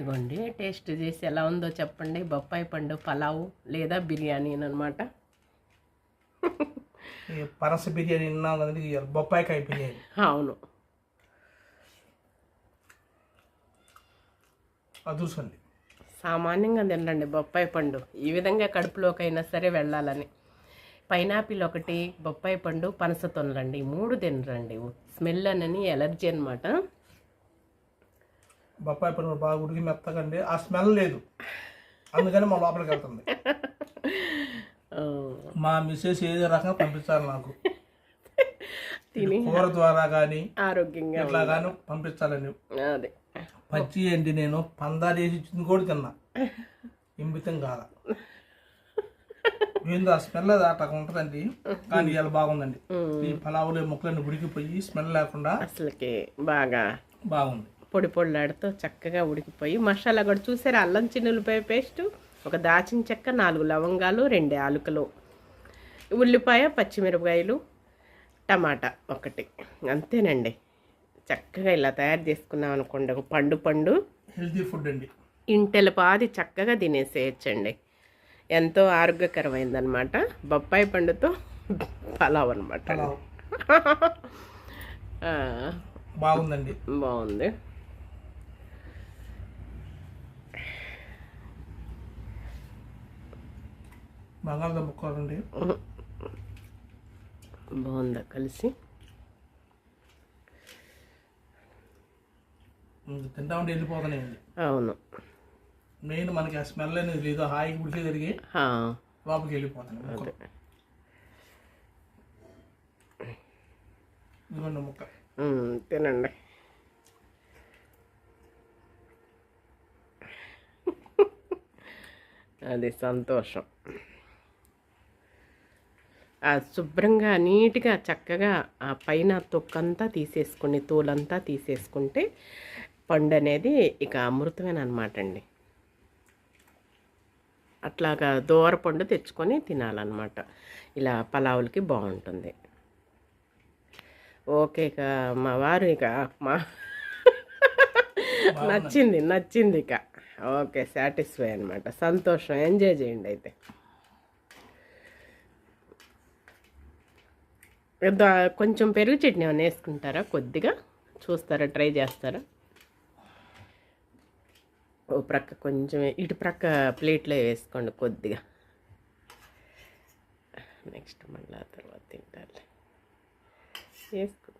ఇదిగోండి టేస్ట్ చేసి ఎలా ఉందో చెప్పండి. బొప్పాయి పండు పలావు లేదా బిర్యానీ అనమాట. పనస బిర్యానీ విన్నాం కదండి బొప్పాయికాయ బిర్యానీ. అవును. అదూసండి సామాన్యంగా తినండి బొప్పాయి పండు. ఈ విధంగా కడుపులోకైనా సరే వెళ్ళాలని. పైనాపిల్ ఒకటి బొప్పాయి పండు పనస తొనలండి. మూడు తినరండి. స్మెల్ అనని ఎలర్జీ అనమాట. బొప్పాయి పండు బాగా ఉడికి మెత్తకండి ఆ స్మెల్ లేదు. అందుకని మా లోపలికి వెళ్తుంది. మా మిస్సెస్ ఏదో రకంగా పంపించాలి నాకు. కూర ద్వారా కానీ ఆరోగ్యంగా ఇట్లా కానీ పంపించాలని. అదే. పచ్చి ఏంటి నేను. పందాలు వేసి ఇచ్చింది కూడా తిన్నా. ఇంబితం కాల ఏందో ఆ స్మెల్ అట్లా ఉంటుందండి. కానీ ఇలా బాగుందండి. ఈ పలావులు ముక్కలన్నీ ఉడికిపోయి స్మెల్ లేకుండా అసలుకి బాగా బాగుంది. పొడి పొడిలాడుతూ చక్కగా ఉడికిపోయి మసాలా కూడా చూసారా? అల్లం చిన్నులపాయ పేస్ట్ ఒక దాచిన చెక్క నాలుగు లవంగాలు రెండు యాలకులు ఉల్లిపాయ పచ్చిమిరపకాయలు టమాటా ఒకటి. అంతేనండి. చక్కగా ఇలా తయారు చేసుకున్నాం అనుకోండి. ఒక పండు పండు హెల్తీ ఫుడ్ అండి. ఇంటెల పాది చక్కగా తినేసేయచ్చండి. ఎంతో ఆరోగ్యకరమైందనమాట బొప్పాయి పండుతో పలావ్ అనమాట బాగుందండి. బాగుంది. బంగాళదుంప కూర అండి బాగుందా కలిసి? తింటామంటే వెళ్ళిపోతున్నాయండి అవును. మెయిన్ మనకి ఆ స్మెల్ అనేది లేదు హాయిగా ఉడికే తిరిగి లోపలికి వెళ్ళిపోతున్నాయి ముక్కలు. అదే. ఇదిగోండి ముక్క. తినండి. అది సంతోషం. శుభ్రంగా నీట్గా చక్కగా ఆ పైన తొక్కంతా తీసేసుకుని తోలంతా తీసేసుకుంటే పండు అనేది ఇక అమృతమైన అనమాట అండి. అట్లాగా దూర పండు తెచ్చుకొని తినాలన్నమాట. ఇలా పలావులకి బాగుంటుంది ఓకే ఇక మా వారు ఇక మా నచ్చింది నచ్చింది ఇక. ఓకే సాటిస్ఫై అనమాట సంతోషం. ఎంజాయ్ చేయండి అయితే. కొంచెం పెరుగు చట్నీ ఏమైనా వేసుకుంటారా? కొద్దిగా? చూస్తారా? ట్రై చేస్తారా? ఓ ప్రక్క కొంచెం ఇటు ప్రక్క ప్లేట్లో వేసుకోండి కొద్దిగా. నెక్స్ట్ మళ్ళీ ఆ తర్వాత తింటారు వేసుకో.